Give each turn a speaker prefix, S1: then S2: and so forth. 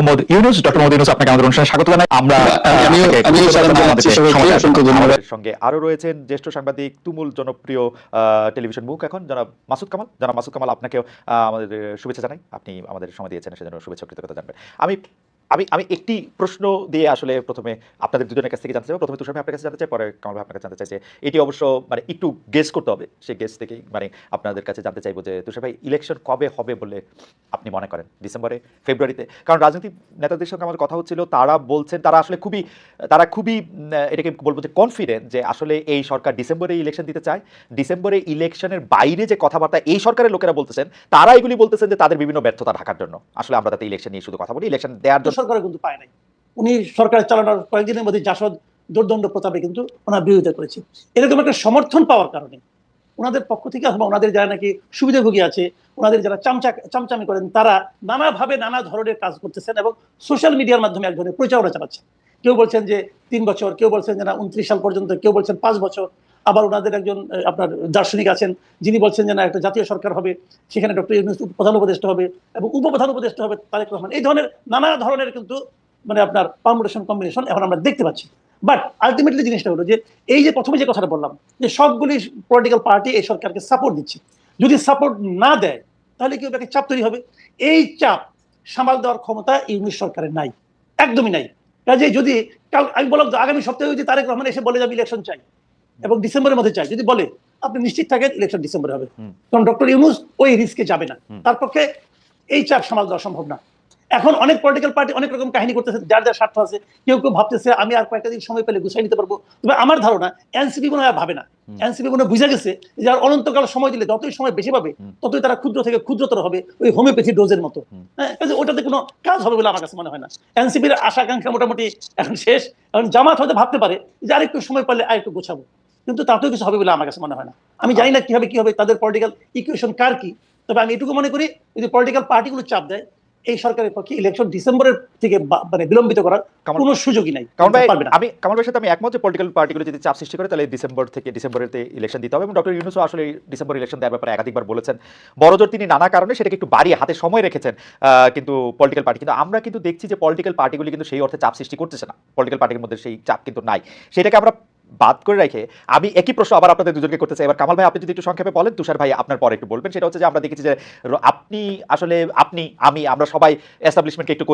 S1: Mohammad Yunus doctor Mohammad Yunus আপনাকে আমাদের অনুষ্ঠানে স্বাগত জানাই। আমরা আপনাকে
S2: সঙ্গে আরও রয়েছেন জ্যেষ্ঠ সাংবাদিক তুমুল জনপ্রিয় টেলিভিশন মুখ এখন যারা মাসুদ কামাল। যারা মাসুদ কামাল আপনাকেও আমাদের শুভেচ্ছা জানাই। আপনি আমাদের সময় দিয়েছেন সেজন্য শুভেচ্ছা কৃতজ্ঞতা জানবেন। আমি আমি আমি একটি প্রশ্ন দিয়ে আসলে প্রথমে আপনাদের দুজনের কাছ থেকে জানতে চাই, প্রথমে তুষার আপনার কাছে জানতে চাই, পরে কামাল আপনার কাছে জানতে চাই এটি অবশ্য মানে একটু গেস করতে হবে। সেই গেস থেকেই মানে আপনাদের কাছে জানতে চাইব যে তুষার ভাই ইলেকশন কবে হবে বলে আপনি মনে করেন? ডিসেম্বরে ফেব্রুয়ারিতে কারণ রাজনৈতিক নেতাদের সঙ্গে আমার কথা হচ্ছিল, তারা বলছেন, তারা আসলে খুবই, তারা খুবই এটাকে বলব যে কনফিডেন্ট যে আসলে এই সরকার ডিসেম্বরে ইলেকশন দিতে চায়। ডিসেম্বরে ইলেকশনের বাইরে যে কথাবার্তা এই সরকারের লোকেরা বলতেছেন, তারা এগুলি বলতেছেন যে তাদের বিভিন্ন ব্যর্থতা ঢাকার জন্য। আসলে আমরা তাতে ইলেকশন নিয়ে শুধু কথা বলি ইলেকশন দেওয়ার জন্য
S3: সরকার কিন্তু পায় নাই। উনি সরকার চালানোর কয়েকদিনের মধ্যে জাসদ দুর্দণ্ড প্রতাপে কিন্তু ওনার বিরোধিতা করেছে। এরকম একটা সমর্থন পাওয়ার কারণে ওনাদের পক্ষ থেকে অথবা ওনাদের যারা নাকি সুবিধাভোগী আছে, ওনাদের যারা চামচা চামচামি করেন, তারা নানাভাবে নানা ধরনের কাজ করতেছেন এবং সোশ্যাল মিডিয়ার মাধ্যমে এক ধরনের প্রচারণা চালাচ্ছেন। কেউ বলছেন যে তিন বছর, কেউ বলছেন যে না উনত্রিশ সাল পর্যন্ত, কেউ বলছেন পাঁচ বছর। আবার ওনাদের একজন আপনার দার্শনিক আছেন, যিনি বলছেন যে না, একটা জাতীয় সরকার হবে, সেখানে ডক্টর ইউনুস প্রধান উপদেষ্টা হবে এবং উপপ্রধান উপদেষ্টা হবে তারেক রহমান। এই ধরনের, নানা ধরনের কিন্তু মানে আপনার পারমুটেশন কম্বিনেশন এখন আমরা দেখতে পাচ্ছি। বাট আলটিমেটলি জিনিসটা হলো যে, এই যে প্রথমে যে কথাটা বললাম, যে সবগুলি পলিটিক্যাল পার্টি এই সরকারকে সাপোর্ট দিচ্ছে। যদি সাপোর্ট না দেয়, তাহলে কি একটা চাপ তৈরি হবে। এই চাপ সামাল দেওয়ার ক্ষমতা ইউনিশ সরকারের নাই। একদমই নাই। কাজে যদি আমি বললাম আগামী সপ্তাহে যদি তারেক রহমান এসে বলে যাবে ইলেকশন চাই। এবং ডিসেম্বরের মধ্যে চাই যদি বলে আপনি নিশ্চিত থাকেন ইলেকশন ডিসেম্বরে হবে। কারণ ডক্টর ইউনুস ওই রিস্কে যাবে না। তার পক্ষে এই চাপ সামাল দেওয়া সম্ভব না। এখন অনেক পলিটিক্যাল পার্টি অনেক রকম কাহিনী করতেছে যার যার স্বার্থ আছে কেউ কেউ ভাবতেছে আমি আর কয়েকটা দিন সময় পেলে গুছাই নিতে পারব। তবে আমার ধারণা এনসিপি হয় ভাবে না। এনসিপি মনে হয় বুঝে গেছে যে আর অনন্তকাল সময় দিলে যতই সময় বেশি পাবে ততই তারা ক্ষুদ্র থেকে ক্ষুদ্রতর হবে ওই হোমিওপ্যাথি ডোজের মতো। হ্যাঁ ওটাতে কোনো কাজ হবে বলে আমার কাছে মনে হয় না। এনসিপির আশা আকাঙ্ক্ষা মোটামুটি এখন শেষ। এখন জামাত হয়তো ভাবতে পারে যে আরেকটু সময় পেলে আর একটু গোছাবো। কিন্তু তাতেও কিছু হবে বলে আমার কাছে মনে হয় না। আমি জানি না কি হবে কি হবে তাদের পলিটিক্যাল ইকুয়েশন কার কি? তবে আমি এটুকু মনে করি যদি পলিটিক্যাল পার্টিগুলো চাপ দেয় এই সরকারের পক্ষে ইলেকশন ডিসেম্বরের থেকে মানে বিলম্বিত করার কোনো সুযোগই নাই।
S2: কারণ
S3: পারবে না।
S2: আমি কামাল ভাইয়ের সাথে আমি একমত যে পলিটিক্যাল পার্টিগুলো যদি চাপ সৃষ্টি করে তাহলে ডিসেম্বর থেকে ডিসেম্বরেতে ইলেকশন দিতে হবে এবং ডক্টর ইউনুসও আসলে ডিসেম্বর ইলেকশন দেওয়ার ব্যাপারে একাধিকবার বলেছেন। বড়জোর তিনি নানা কারণে সেটাকে একটু বাড়িয়ে হাতে সময় রেখেছেন কিন্তু পলিটিক্যাল পার্টি কিন্তু আমরা কিন্তু দেখছি যে পলিটিক্যাল পার্টিগুলি কিন্তু সেই অর্থে চাপ সৃষ্টি করতেছে না। পলিটিক্যাল পার্টির মধ্যে সেই চাপ কিন্তু নাই। সেটাকে আমরা বাদ করে রেখে আমি একই প্রশ্ন আবার আপনাদের দুজনকে করতে চাই। এবার কামাল ভাই, আপনি যদি একটু সংক্ষেপে বলেন, তুষার ভাই আপনার পরে একটু বলবেন। সেটা হচ্ছে যে আমরা দেখেছি যে আপনি আসলে, আপনি, আমি, আমরা সবাই এস্টাবলিশমেন্টকে একটু